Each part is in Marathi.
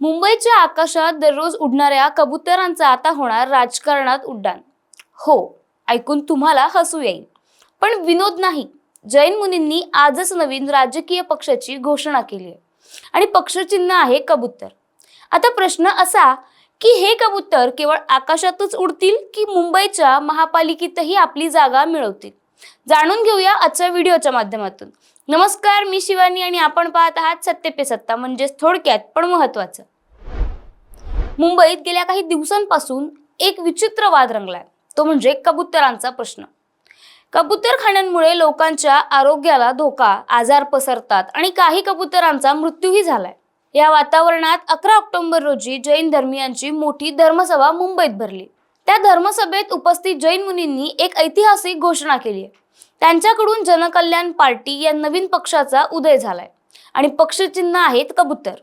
मुंबईच्या आकाशात दररोज उडणाऱ्या कबुतरांचं आता होणार राजकारणात उड्डाण. हो ऐकून तुम्हाला हसू येईल. पण विनोद नाही. जैन मुनींनी आजच नवीन राजकीय पक्षाची घोषणा केली आहे. आणि पक्षचिन्ह आहे कबूतर. आता प्रश्न असा की हे कबूतर केवळ आकाशातच उडतील की मुंबईच्या महापालिकेतही आपली जागा मिळवतील? जाणून घेऊया आजच्या व्हिडिओच्या माध्यमातून. नमस्कार मी शिवानी आणि आपण पाहत आहात सत्य पे सत्ता म्हणजेच थोडक्यात पण महत्वाचं मुंबईत गेल्या काही दिवसांपासून एक विचित्र वाद रंगलाय. तो म्हणजे कबुतरांचा प्रश्न. कबुतरखान्यांमुळे लोकांच्या आरोग्याला धोका आजार पसरतात आणि काही कबुतरांचा मृत्यूही झालाय. या वातावरणात अकरा ऑक्टोबर रोजी जैन धर्मियांची मोठी धर्मसभा मुंबईत भरली. त्या धर्मसभेत उपस्थित जैन मुनींनी एक ऐतिहासिक घोषणा केली आहे. त्यांच्याकडून जनकल्याण पार्टी या नवीन पक्षाचा उदय झालाय. आणि पक्षचिन्ह आहेत कबूतर.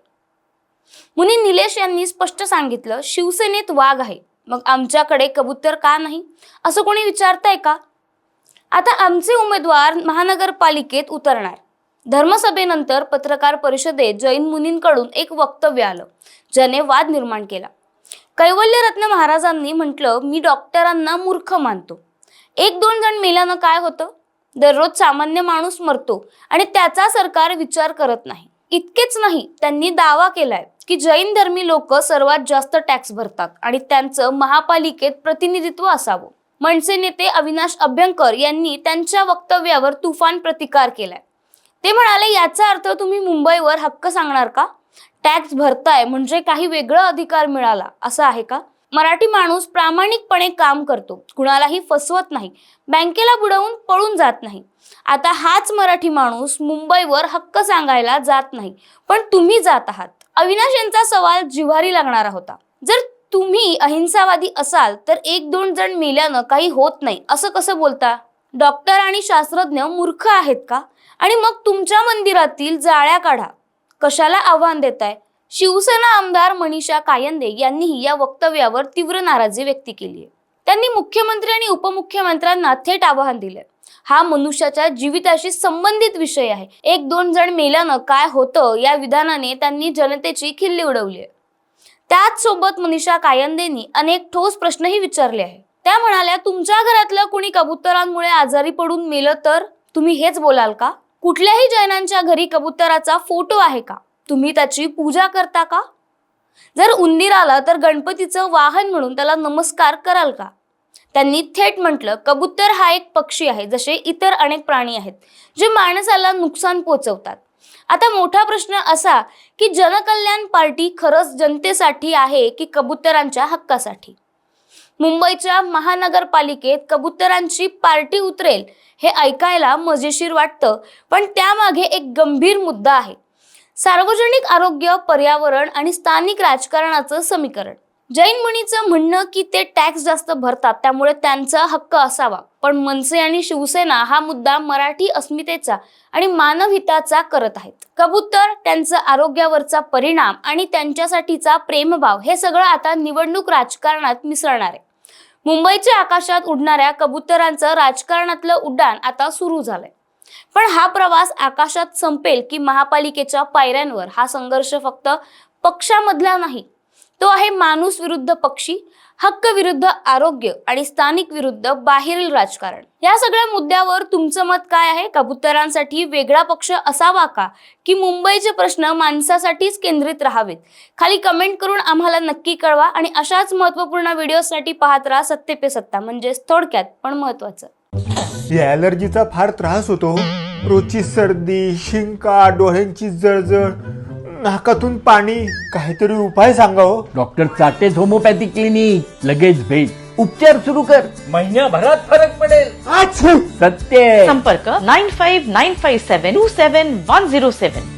सुरेश यांनी स्पष्ट सांगितलं शिवसेनेत वाघ आहे. मग आमच्याकडे कबूतर का नाही? असं कोणी विचारतंय का? आता आमचे उमेदवार महानगरपालिकेत उतरणार. धर्मसभेनंतर पत्रकार परिषदेत जैन मुनींकडून एक वक्तव्य आलं ज्याने वाद निर्माण केला. कैवल्यरत्न महाराजांनी म्हटलं मी डॉक्टरांना मूर्ख मानतो. एक दोन जण मेल्यानं काय होतं? दररोज सामान्य माणूस मरतो आणि त्याचा सरकार विचार करत नाही. इतकेच नाही त्यांनी दावा केलाय की जैन धर्मी लोक सर्वात जास्त टॅक्स भरतात आणि त्यांचं महापालिकेत प्रतिनिधित्व असावं. मनसे नेते अविनाश अभ्यंकर यांनी त्यांच्या वक्तव्यावर तुफान प्रतिकार केलाय. ते म्हणाले याचा अर्थ तुम्ही मुंबईवर हक्क सांगणार का? टॅक्स भरताय म्हणजे काही वेगळा अधिकार मिळाला असं आहे का? मराठी माणूस प्रामाणिकपणे काम करतो. कुणालाही फसवत नाही. बँकेला बुडवून पळून जात नाही. आता हाच मराठी माणूस मुंबईवर हक्क सांगायला जात नाही. पण तुम्ही जात आहात. अविनाश यांचा सवाल जिव्हारी लागणारा होता. जर तुम्ही अहिंसावादी असाल तर एक दोन जण मेल्यानं काही होत नाही. असं कसं बोलता? डॉक्टर आणि शास्त्रज्ञ मूर्ख आहेत का? आणि मग तुमच्या मंदिरातील जाळ्या काढा. कशाला आव्हान देताय? शिवसेना आमदार मनीषा कायंदे यांनीही या वक्तव्यावर तीव्र नाराजी व्यक्त केली आहे. त्यांनी मुख्यमंत्री आणि उपमुख्यमंत्र्यांना थेट आवाहन दिले हा मनुष्याच्या जीविताशी संबंधित विषय आहे. एक दोन जण मेल्यानं काय होतं या विधानाने त्यांनी जनतेची खिल्ली उडवली आहे. त्याच सोबत मनीषा कायंदेनी अनेक ठोस प्रश्नही विचारले आहे त्या म्हणाल्या तुमच्या घरातलं कुणी कबुतरांमुळे आजारी पडून मेलं तर? तुम्ही हेच बोलाल का? कुठल्याही जैनांच्या घरी कबुतराचा फोटो आहे का? तुम्ही त्याची पूजा करता का? जर उंदीर आला तर गणपतीचं वाहन म्हणून त्याला नमस्कार कराल का? त्यांनी थेट म्हटलं कबूतर हा एक पक्षी आहे जसे इतर अनेक प्राणी आहेत जे माणसाला नुकसान पोचवतात. आता मोठा प्रश्न असा की जनकल्याण पार्टी खरंच जनतेसाठी आहे की कबुतरांच्या हक्कासाठी? मुंबईच्या महानगरपालिकेत कबुतरांची पार्टी उतरेल हे ऐकायला मजेशीर वाटतं पण त्यामागे एक गंभीर मुद्दा आहे. सार्वजनिक आरोग्य पर्यावरण आणि स्थानिक राजकारणाचं समीकरण. जैन मुनीचं म्हणणं की ते टॅक्स जास्त भरतात त्यामुळे त्यांचा हक्क असावा. पण मनसे आणि शिवसेना हा मुद्दा मराठी अस्मितेचा आणि मानवहिताचा करत आहेत. कबूतर त्यांचा आरोग्यावरचा परिणाम आणि त्यांच्यासाठीचा प्रेमभाव हे सगळं आता निवडणूक राजकारणात मिसळणार आहे. मुंबईच्या आकाशात उडणाऱ्या कबुतरांचं राजकारणातलं उड्डाण आता सुरू झालंय. पण हा प्रवास आकाशात संपेल की महापालिकेच्या पायऱ्यांवर हा संघर्ष फक्त पक्षामधला नाही तो आहे माणूस विरुद्ध पक्षी हक्क विरुद्ध आरोग्य आणि स्थानिक विरुद्ध बाहेरील राजकारण. या सगळ्या मुद्द्यावर तुमचं मत काय आहे? कबुतरांसाठी वेगळा पक्ष असावा का? की मुंबईचे प्रश्न माणसासाठीच केंद्रित राहावेत? खाली कमेंट करून आम्हाला नक्की कळवा आणि अशाच महत्त्वपूर्ण व्हिडिओसाठी पाहत राहा सत्ते पे सत्ता म्हणजेच थोडक्यात पण महत्त्वाचं. या ॲलर्जीचा फार त्रास होतो. रोजची सर्दी शिंका डोळ्यांची जळजळ नाकातून पाणी काहीतरी उपाय सांगा हो. डॉक्टर चाटेज होमोपॅथी क्लिनिक लगेच भेट. उपचार सुरू कर. महिन्याभरात फरक पडेल! सत्य. संपर्क nine five nine five seven two seven one zero seven